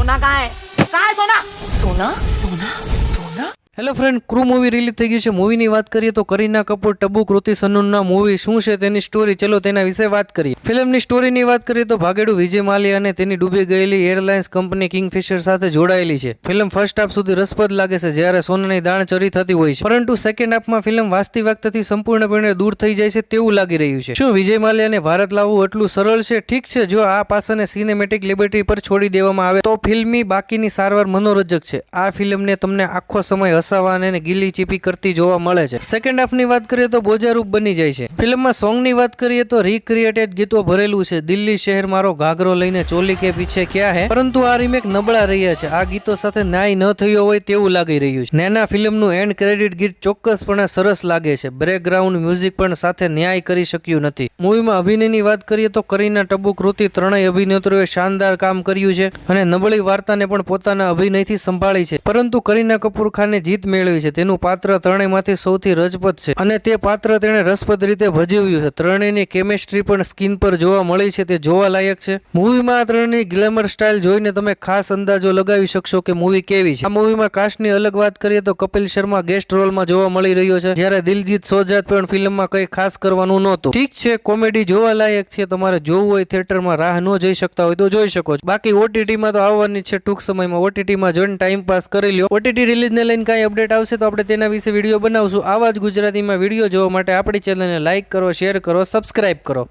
सोना कहाँ है कहाँ है सोना सोना सोना सोना hello friend crew movie release થઈ ગયું છે. મૂવીની વાત કરીએ તો કરીના કપૂર, ટબુ, કૃતિ, સનુનના મૂવી શું છે તેની સ્ટોરી ચલો તેના વિશે વાત કરીએ. ફિલ્મની સ્ટોરીની વાત કરીએ તો ભાગેડુ, વિજય માલી અને તેની ડૂબી ગયેલી એરલાઇન્સ કંપની કિંગફિશર સાથે જોડાયેલી છે. ફિલ્મ ફર્સ્ટ હાફ સુધી રસપ્રદ લાગે છે, જ્યારે સોનાની દાણ ચરી થતી હોય છે. પરંતુ સેકન્ડ હાફમાં ફિલ્મ વાસ્તવિકતાથી સંપૂર્ણપણે દૂર થઈ જાય છે તેવું લાગી રહ્યું છે. શું વિજય માલ્યાને ભારત લાવવું એટલું સરળ છે? ઠીક છે, જો આ પાસાને સિનેમેટિક લિબર્ટી પર છોડી દેવામાં આવે તો ફિલ્મની બાકીની સારવાર મનોરંજક છે. આ ફિલ્મને તમને આખો સમય હસાવા અને ગીલી ચીપી કરતી જોવા મળે છે. સેકન્ડ હાફની વાત કરીએ તો બોજારૂપ બની જાય છે. ફિલ્મમાં સોંગની વાત કરીએ તો રીક્રિએટેડ ગીતો ભરેલું છે. દિલ્હી શહેર મારો ઘાઘરો લઈને ચોલી કે પીછે ક્યાં હે? પરંતુ આ રીમેક નબળા રહ્યા છે. આ ગીતો સાથે ન્યાય ન થયો હોય તેવું લાગી રહ્યું છે. નેના ફિલ્મનું એન્ડ ક્રેડિટ ગીત ચોક્કસપણે સરસ લાગે છે. બ્રેકગ્રાઉન્ડ મ્યુઝિક પણ સાથે ન્યાય કરી શક્યું નથી. મૂવીમાં અભિનયની વાત કરીએ તો કરીના ટબુ કૃતિ ત્રણેય અભિનેત્રીઓએ શાનદાર કામ કર્યું છે અને નબળી વાર્તાને પણ પોતાના અભિનયથી સંભાળી છે. પરંતુ કરીના કપૂર ખાને જીત મેળવી છે. તેનું પાત્ર ત્રણેયમાંથી સૌથી રજપત છે. અને તે પાત્ર તેણે રસપ્રદ રીતે ભજવ્યું છે. ત્રણેયની કેમેસ્ટ્રી પણ સ્કીન પર જોવા મળી છે. તે જોવા લાયક છે મૂવીમાં આ ત્રણેયની ગ્લેમર સ્ટાઇલ જોઈને તમે ખાસ અંદાજો લગાવી શકશો કે મૂવી કેવી છે. આ મૂવીમાં કાસ્ટની અલગ વાત કરીએ તો કપિલ શર્મા ગેસ્ટ રોલમાં જોવા મળી રહ્યો છે. જ્યારે દિલજીત સોજાત પણ ફિલ્મમાં કંઈ ખાસ કરવાનું નહોતું. ઠીક છે કોમેડી જોવા લાયક છે. તમારે જોવું હોય થિયેટરમાં રાહ ન જઈ શકતા હોય તો જોઈ શકો છો. બાકી ઓટીટીમાં તો આવવાની છે. ટૂંક સમયમાં ઓટીટીમાં જોઈને ટાઈમ પાસ કરી લ્યો. ઓટીટી રિલીઝને લઈને કાંઈ અપડેટ આવશે તો આપણે તેના વિશે વીડિયો બનાવશું. આવા જ ગુજરાતીમાં વીડિયો જોવા માટે આપણી ચેનલને લાઇક કરો શેર કરો સબસ્ક્રાઇબ કરો.